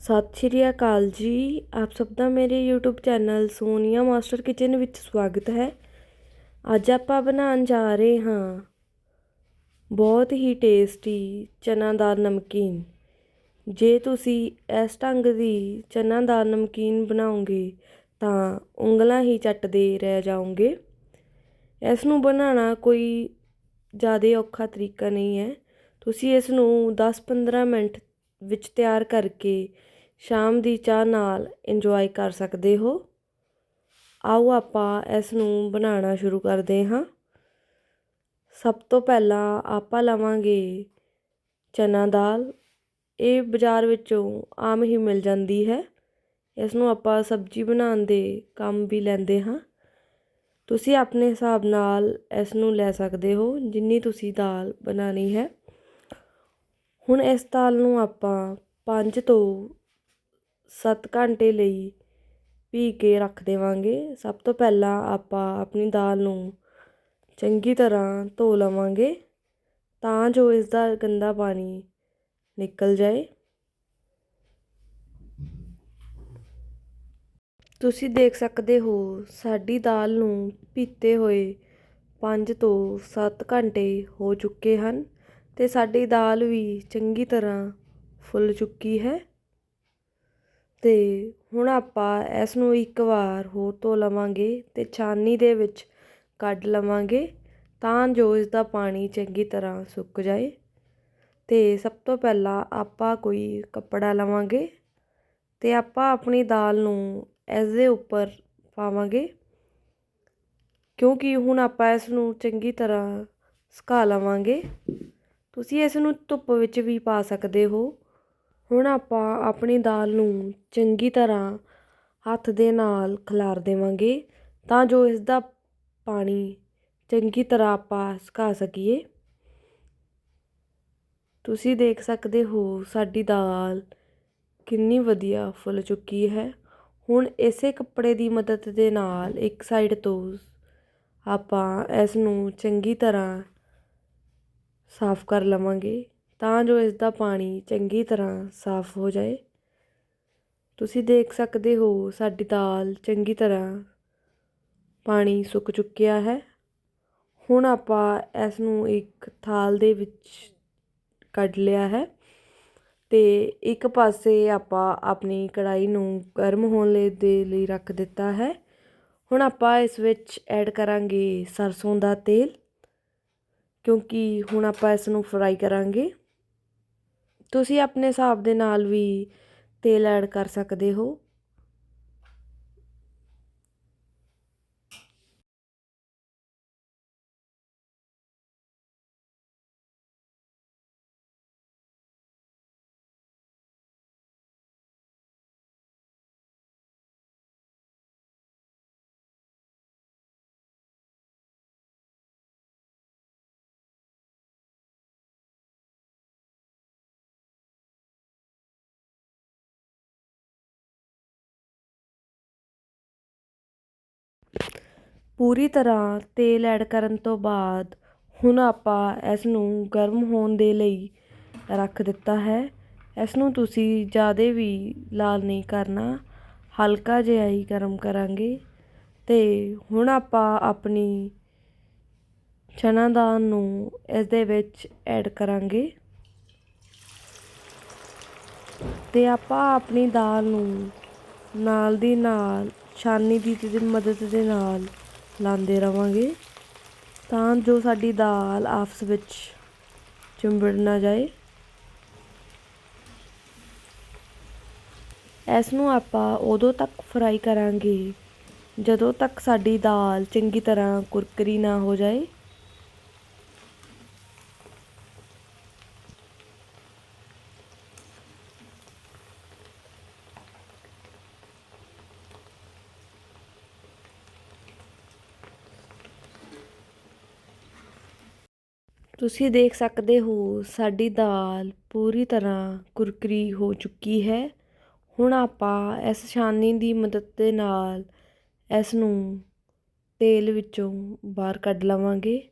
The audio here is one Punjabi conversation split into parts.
ਸਤਿ ਸ਼੍ਰੀ ਅਕਾਲ ਜੀ। ਆਪ ਸਭ ਦਾ ਮੇਰੇ YouTube channel Sonia master kitchen ਵਿੱਚ ਸਵਾਗਤ ਹੈ। ਅੱਜ ਆਪਾਂ ਬਣਾਉਣ ਜਾ ਰਹੇ ਹਾਂ ਬਹੁਤ ਹੀ ਟੇਸਟੀ ਚਨਾ ਦਾਲ ਨਮਕੀਨ। ਜੇ ਤੁਸੀਂ ਇਸ ਢੰਗ ਦੀ ਚਨਾ ਦਾਲ ਨਮਕੀਨ ਬਣਾਓਗੇ ਤਾਂ ਉਂਗਲਾਂ ਹੀ ਚੱਟਦੇ ਰਹਿ ਜਾਓਗੇ। ਇਸ ਨੂੰ ਬਣਾਉਣਾ ਕੋਈ ਜ਼ਿਆਦਾ ਔਖਾ ਤਰੀਕਾ ਨਹੀਂ ਹੈ। ਤੁਸੀਂ ਇਸ ਨੂੰ 10-15 ਮਿੰਟ ਵਿੱਚ ਤਿਆਰ ਕਰਕੇ ਸ਼ਾਮ ਦੀ ਚਾਹ ਨਾਲ ਇੰਜੋਏ ਕਰ ਸਕਦੇ ਹੋ। ਆਓ ਆਪਾਂ ਇਸ ਨੂੰ ਬਣਾਉਣਾ ਸ਼ੁਰੂ ਕਰਦੇ ਹਾਂ। ਸਭ ਤੋਂ ਪਹਿਲਾਂ ਆਪਾਂ ਲਵਾਂਗੇ ਚਨਾ ਦਾਲ। ਇਹ ਬਾਜ਼ਾਰ ਵਿੱਚੋਂ ਆਮ ਹੀ ਮਿਲ ਜਾਂਦੀ ਹੈ। ਇਸ ਨੂੰ ਆਪਾਂ ਸਬਜ਼ੀ ਬਣਾਉਣ ਦੇ ਕੰਮ ਵੀ ਲੈਂਦੇ ਹਾਂ। ਤੁਸੀਂ ਆਪਣੇ ਹਿਸਾਬ ਨਾਲ ਇਸ ਨੂੰ ਲੈ ਸਕਦੇ ਹੋ, ਜਿੰਨੀ ਤੁਸੀਂ ਦਾਲ ਬਣਾਉਣੀ ਹੈ। ਹੁਣ ਇਸ ਦਾਲ ਨੂੰ ਆਪਾਂ 5 ਤੋਂ ਸੱਤ ਘੰਟੇ ਲਈ ਭੀ ਕੇ ਰੱਖ ਦੇਵਾਂਗੇ। ਸਭ ਤੋਂ ਪਹਿਲਾਂ ਆਪਾਂ ਆਪਣੀ ਦਾਲ ਨੂੰ ਚੰਗੀ ਤਰ੍ਹਾਂ ਧੋ ਲਵਾਂਗੇ ਤਾਂ ਜੋ ਇਸ ਦਾ ਗੰਦਾ ਪਾਣੀ ਨਿਕਲ ਜਾਏ। ਤੁਸੀਂ ਦੇਖ ਸਕਦੇ ਹੋ, ਸਾਡੀ ਦਾਲ ਨੂੰ ਪੀਤੇ ਹੋਏ 5 ਤੋਂ 7 ਘੰਟੇ ਹੋ ਚੁੱਕੇ ਹਨ ਤੇ ਸਾਡੀ ਦਾਲ ਵੀ ਚੰਗੀ ਤਰ੍ਹਾਂ ਫੁੱਲ ਚੁੱਕੀ ਹੈ। ਤੇ ਹੁਣ ਆਪਾਂ ਇਸ ਨੂੰ ਇੱਕ ਵਾਰ ਹੋਰ ਧੋ ਲਵਾਂਗੇ ਅਤੇ ਛਾਨੀ ਦੇ ਵਿੱਚ ਕੱਢ ਲਵਾਂਗੇ ਤਾਂ ਜੋ ਇਸ ਦਾ ਪਾਣੀ ਚੰਗੀ ਤਰ੍ਹਾਂ ਸੁੱਕ ਜਾਏ। ਅਤੇ ਸਭ ਤੋਂ ਪਹਿਲਾਂ ਆਪਾਂ ਕੋਈ ਕੱਪੜਾ ਲਵਾਂਗੇ ਅਤੇ ਆਪਾਂ ਆਪਣੀ ਦਾਲ ਨੂੰ ਇਸ ਦੇ ਉੱਪਰ ਪਾਵਾਂਗੇ ਕਿਉਂਕਿ ਹੁਣ ਆਪਾਂ ਇਸ ਨੂੰ ਚੰਗੀ ਤਰ੍ਹਾਂ ਸੁਕਾ ਲਵਾਂਗੇ। ਤੁਸੀਂ ਇਸ ਨੂੰ ਧੁੱਪ ਵਿੱਚ ਵੀ ਪਾ ਸਕਦੇ ਹੋ। ਹੁਣ ਆਪਾਂ ਆਪਣੀ ਦਾਲ ਨੂੰ ਚੰਗੀ ਤਰ੍ਹਾਂ ਹੱਥ ਦੇ ਨਾਲ ਖਿਲਾਰ ਦੇਵਾਂਗੇ ਤਾਂ ਜੋ ਇਸ ਦਾ ਪਾਣੀ ਚੰਗੀ ਤਰ੍ਹਾਂ ਆਪਾਂ ਸੁਕਾ ਸਕੀਏ। ਤੁਸੀਂ ਦੇਖ ਸਕਦੇ ਹੋ ਸਾਡੀ ਦਾਲ ਕਿੰਨੀ ਵਧੀਆ ਫੁੱਲ ਚੁੱਕੀ ਹੈ। ਹੁਣ ਇਸੇ ਕੱਪੜੇ ਦੀ ਮਦਦ ਦੇ ਨਾਲ ਇੱਕ ਸਾਈਡ ਤੋਂ ਆਪਾਂ ਇਸ ਨੂੰ ਚੰਗੀ ਤਰ੍ਹਾਂ ਸਾਫ਼ ਕਰ ਲਵਾਂਗੇ। ਤਾਂ ਜੋ ਇਸ ਦਾ ਪਾਣੀ ਚੰਗੀ ਤਰ੍ਹਾਂ ਸਾਫ਼ ਹੋ ਜਾਏ। ਤੁਸੀਂ ਦੇਖ ਸਕਦੇ ਹੋ, ਸਾਡੀ ਦਾਲ ਚੰਗੀ ਤਰ੍ਹਾਂ ਪਾਣੀ ਸੁੱਕ ਚੁੱਕਿਆ ਹੈ। ਹੁਣ ਆਪਾਂ ਇਸ ਨੂੰ ਇੱਕ ਥਾਲ ਦੇ ਵਿੱਚ ਕੱਢ ਲਿਆ ਹੈ ਤੇ ਇੱਕ ਪਾਸੇ ਆਪਾਂ ਆਪਣੀ ਕੜਾਈ ਨੂੰ ਗਰਮ ਹੋਣ ਲਈ ਦੇ ਲਈ ਰੱਖ ਦਿੱਤਾ ਹੈ। ਹੁਣ ਆਪਾਂ ਇਸ ਵਿੱਚ ਐਡ ਕਰਾਂਗੇ ਸਰਸੋਂ ਦਾ ਤੇਲ, ਕਿਉਂਕਿ ਹੁਣ ਆਪਾਂ ਇਸ ਨੂੰ ਫਰਾਈ ਕਰਾਂਗੇ। ਤੁਸੀਂ ਆਪਣੇ ਹਿਸਾਬ ਦੇ ਨਾਲ ਵੀ ਤੇਲ ਐਡ ਕਰ ਸਕਦੇ ਹੋ। ਪੂਰੀ ਤਰ੍ਹਾਂ ਤੇਲ ਐਡ ਕਰਨ ਤੋਂ ਬਾਅਦ ਹੁਣ ਆਪਾਂ ਇਸ ਨੂੰ ਗਰਮ ਹੋਣ ਦੇ ਲਈ ਰੱਖ ਦਿੱਤਾ ਹੈ। ਇਸ ਨੂੰ ਤੁਸੀਂ ਜ਼ਿਆਦਾ ਵੀ ਲਾਲ ਨਹੀਂ ਕਰਨਾ, ਹਲਕਾ ਜਿਹਾ ਹੀ ਗਰਮ ਕਰਾਂਗੇ। ਅਤੇ ਹੁਣ ਆਪਾਂ ਆਪਣੀ ਚਨਾ ਦਾਲ ਨੂੰ ਇਸ ਦੇ ਵਿੱਚ ਐਡ ਕਰਾਂਗੇ। ਤੇ ਆਪਾਂ ਆਪਣੀ ਦਾਲ ਨੂੰ ਨਾਲ ਦੀ ਨਾਲ ਛਾਨੀ ਦੀ ਮਦਦ ਦੇ ਨਾਲ ਲਾਉਂਦੇ ਰਵਾਂਗੇ। ਤਾਂ ਜੋ ਸਾਡੀ ਦਾਲ ਆਪਸ ਵਿੱਚ ਚਿੰਬੜ ਨਾ ਜਾਏ। ਇਸ ਨੂੰ ਆਪਾਂ ਉਦੋਂ ਤੱਕ ਫਰਾਈ ਕਰਾਂਗੇ, ਜਦੋਂ ਤੱਕ ਸਾਡੀ ਦਾਲ ਚੰਗੀ ਤਰ੍ਹਾਂ ਕੁਰਕਰੀ ਨਾ ਹੋ ਜਾਏ। ਤੁਸੀਂ ਦੇਖ ਸਕਦੇ ਹੋ ਸਾਡੀ ਦਾਲ ਪੂਰੀ ਤਰ੍ਹਾਂ ਕੁਰਕਰੀ ਹੋ ਚੁੱਕੀ ਹੈ। ਹੁਣ ਆਪਾਂ ਇਸ ਛਾਨੀ ਦੀ ਮਦਦ ਦੇ ਨਾਲ ਇਸ ਨੂੰ ਤੇਲ ਵਿੱਚੋਂ ਬਾਹਰ ਕੱਢ ਲਵਾਂਗੇ।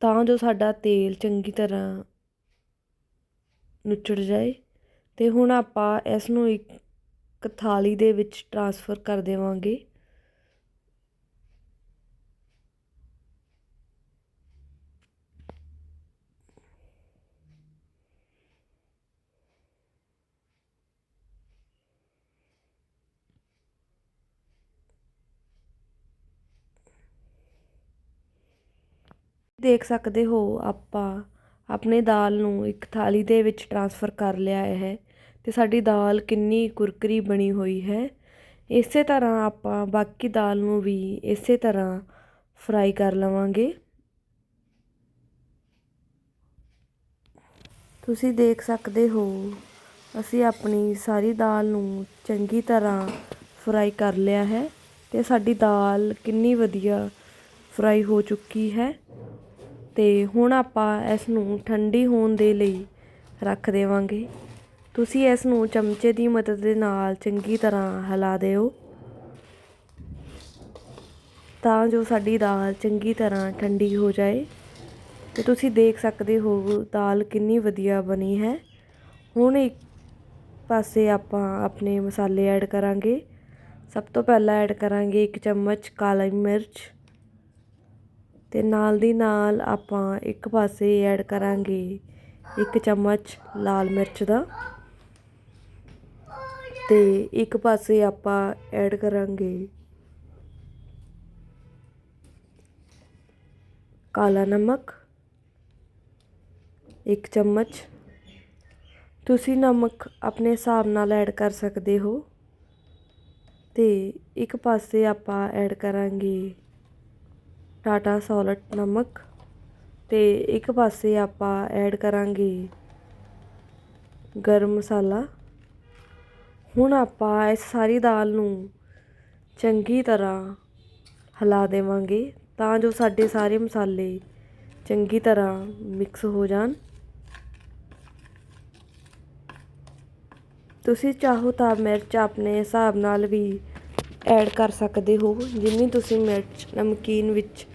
ਤਾਂ ਜੋ ਸਾਡਾ ਤੇਲ ਚੰਗੀ ਤਰ੍ਹਾਂ ਨੁੱਚੜ ਜਾਏ। ਤੇ ਹੁਣ ਆਪਾਂ ਇਸ ਨੂੰ ਇੱਕ ਥਾਲੀ ਦੇ ਵਿੱਚ ਟਰਾਂਸਫਰ ਕਰ ਦੇਵਾਂਗੇ। ਦੇਖ ਸਕਦੇ ਹੋ ਆਪਾਂ ਆਪਣੇ ਦਾਲ ਨੂੰ ਇੱਕ ਥਾਲੀ ਦੇ ਵਿੱਚ ਟ੍ਰਾਂਸਫਰ ਕਰ ਲਿਆ ਹੈ ਤੇ ਸਾਡੀ ਦਾਲ ਕਿੰਨੀ ਕੁਰਕਰੀ ਬਣੀ ਹੋਈ ਹੈ। ਇਸੇ ਤਰ੍ਹਾਂ ਆਪਾਂ ਬਾਕੀ ਦਾਲ ਨੂੰ ਵੀ ਇਸੇ ਤਰ੍ਹਾਂ ਫਰਾਈ ਕਰ ਲਵਾਂਗੇ। ਤੁਸੀਂ ਦੇਖ ਸਕਦੇ ਹੋ, ਅਸੀਂ ਆਪਣੀ ਸਾਰੀ ਦਾਲ ਨੂੰ ਚੰਗੀ ਤਰ੍ਹਾਂ ਫਰਾਈ ਕਰ ਲਿਆ ਹੈ ਤੇ ਸਾਡੀ ਦਾਲ ਕਿੰਨੀ ਵਧੀਆ ਫਰਾਈ ਹੋ ਚੁੱਕੀ ਹੈ। ਤੇ ਹੁਣ ਆਪਾਂ ਇਸ ਨੂੰ ਠੰਡੀ ਹੋਣ ਦੇ ਲਈ ਰੱਖ ਦੇਵਾਂਗੇ। ਤੁਸੀਂ ਇਸ ਨੂੰ ਚਮਚੇ ਦੀ ਮਦਦ ਦੇ ਨਾਲ ਚੰਗੀ ਤਰ੍ਹਾਂ ਹਿਲਾ ਦਿਓ। ਤਾਂ ਜੋ ਸਾਡੀ ਦਾਲ ਚੰਗੀ ਤਰ੍ਹਾਂ ਠੰਡੀ ਹੋ ਜਾਏ। ਤੇ ਤੁਸੀਂ ਦੇਖ ਸਕਦੇ ਹੋ ਦਾਲ ਕਿੰਨੀ ਵਧੀਆ ਬਣੀ ਹੈ। ਹੁਣ ਇੱਕ ਪਾਸੇ ਆਪਾਂ ਆਪਣੇ ਮਸਾਲੇ ਐਡ ਕਰਾਂਗੇ। ਸਭ ਤੋਂ ਪਹਿਲਾਂ ਐਡ ਕਰਾਂਗੇ ਇੱਕ ਚਮਚ ਕਾਲੀ ਮਿਰਚ। ਅਤੇ ਨਾਲ ਦੀ ਨਾਲ ਆਪਾਂ ਇੱਕ ਪਾਸੇ ਐਡ ਕਰਾਂਗੇ ਇੱਕ ਚਮਚ ਲਾਲ ਮਿਰਚ ਦਾ। ਤੇ ਇੱਕ ਪਾਸੇ ਆਪਾਂ ਐਡ ਕਰਾਂਗੇ ਕਾਲਾ ਨਮਕ, ਇੱਕ ਚਮਚ। ਤੁਸੀਂ ਨਮਕ ਆਪਣੇ ਹਿਸਾਬ ਨਾਲ ਐਡ ਕਰ ਸਕਦੇ ਹੋ। ਤੇ ਇੱਕ ਪਾਸੇ ਆਪਾਂ ਐਡ ਕਰਾਂਗੇ ਟਾਟਾ ਸੋਲਟ ਨਮਕ ਅਤੇ ਇੱਕ ਪਾਸੇ ਆਪਾਂ ਐਡ ਕਰਾਂਗੇ ਗਰਮ ਮਸਾਲਾ। ਹੁਣ ਆਪਾਂ ਇਸ ਸਾਰੀ ਦਾਲ ਨੂੰ ਚੰਗੀ ਤਰ੍ਹਾਂ ਹਿਲਾ ਦੇਵਾਂਗੇ ਤਾਂ ਜੋ ਸਾਡੇ ਸਾਰੇ ਮਸਾਲੇ ਚੰਗੀ ਤਰ੍ਹਾਂ ਮਿਕਸ ਹੋ ਜਾਣ। ਤੁਸੀਂ ਚਾਹੋ ਤਾਂ ਮਿਰਚ ਆਪਣੇ ਹਿਸਾਬ ਨਾਲ ਵੀ ਐਡ ਕਰ ਸਕਦੇ ਹੋ, ਜਿੰਨੀ ਤੁਸੀਂ ਮਿਰਚ, ਨਮਕੀਨ ਵਿੱਚ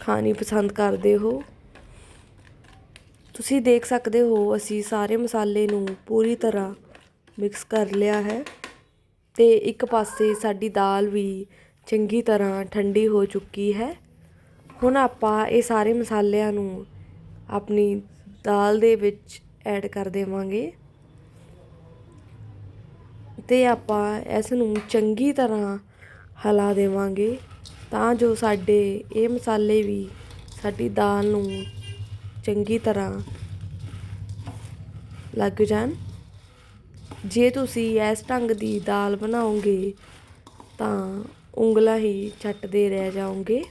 ਖਾਣੀ ਪਸੰਦ ਕਰਦੇ ਹੋ। ਤੁਸੀਂ ਦੇਖ ਸਕਦੇ ਹੋ, ਅਸੀਂ ਸਾਰੇ ਮਸਾਲੇ ਨੂੰ ਪੂਰੀ ਤਰ੍ਹਾਂ ਮਿਕਸ ਕਰ ਲਿਆ ਹੈ ਤੇ ਇੱਕ ਪਾਸੇ ਸਾਡੀ ਦਾਲ ਵੀ ਚੰਗੀ ਤਰ੍ਹਾਂ ਠੰਡੀ ਹੋ ਚੁੱਕੀ ਹੈ। ਹੁਣ ਆਪਾਂ ਇਹ ਸਾਰੇ ਮਸਾਲਿਆਂ ਨੂੰ ਆਪਣੀ ਦਾਲ ਦੇ ਵਿੱਚ ਐਡ ਕਰ ਦੇਵਾਂਗੇ। ਤੇ ਆਪਾਂ ਇਸ ਨੂੰ ਚੰਗੀ ਤਰ੍ਹਾਂ ਹਿਲਾ ਦੇਵਾਂਗੇ। ਤਾਂ ਜੋ ਸਾਡੇ ਇਹ ਮਸਾਲੇ ਵੀ ਸਾਡੀ ਦਾਲ ਨੂੰ ਚੰਗੀ ਤਰ੍ਹਾਂ ਲੱਗ ਜਾਣ। ਜੇ ਤੁਸੀਂ ਇਸ ਢੰਗ ਦੀ ਦਾਲ ਬਣਾਓਗੇ, ਤਾਂ ਉਂਗਲਾਂ ਹੀ ਛੱਟਦੇ ਰਹਿ ਜਾਓਗੇ।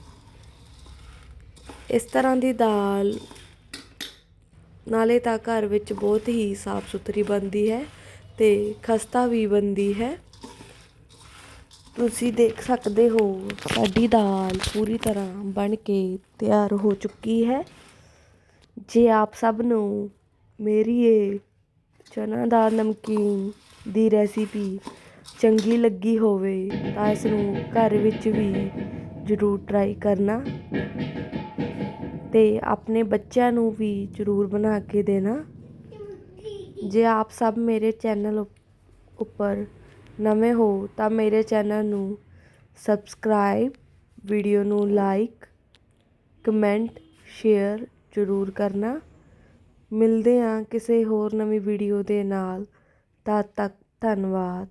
ਇਸ ਤਰ੍ਹਾਂ ਦੀ ਦਾਲ ਨਾਲੇ ਤਾਂ ਘਰ ਵਿੱਚ ਬਹੁਤ ਹੀ ਸਾਫ਼ ਸੁਥਰੀ ਬਣਦੀ ਹੈ ਤੇ ਖਸਤਾ ਵੀ ਬਣਦੀ ਹੈ। ਤੁਸੀਂ ਦੇਖ ਸਕਦੇ ਹੋ, ਸਾਡੀ ਦਾਲ ਪੂਰੀ ਤਰ੍ਹਾਂ ਬਣ ਕੇ ਤਿਆਰ ਹੋ ਚੁੱਕੀ ਹੈ। ਜੇ ਆਪ ਸਭ ਨੂੰ ਮੇਰੀ ਇਹ ਚਨਾ ਦਾਲ ਨਮਕੀਨ ਦੀ ਰੈਸਿਪੀ ਚੰਗੀ ਲੱਗੀ ਹੋਵੇ, ਤਾਂ ਇਸ ਨੂੰ ਘਰ ਵਿੱਚ ਵੀ ਜ਼ਰੂਰ ਟਰਾਈ ਕਰਨਾ ਤੇ ਆਪਣੇ ਬੱਚਿਆਂ ਨੂੰ ਵੀ ਜ਼ਰੂਰ ਬਣਾ ਕੇ ਦੇਣਾ। ਜੇ ਆਪ ਸਭ ਮੇਰੇ ਚੈਨਲ ਉੱਪਰ ਨਵੇਂ ਹੋ ਤਾਂ ਮੇਰੇ ਚੈਨਲ ਨੂੰ ਸਬਸਕ੍ਰਾਈਬ, ਵੀਡੀਓ ਨੂੰ ਲਾਈਕ, ਕਮੈਂਟ, ਸ਼ੇਅਰ ਜ਼ਰੂਰ ਕਰਨਾ। ਮਿਲਦੇ ਹਾਂ ਕਿਸੇ ਹੋਰ ਨਵੀਂ ਵੀਡੀਓ ਦੇ ਨਾਲ। ਤਦ ਤੱਕ ਧੰਨਵਾਦ।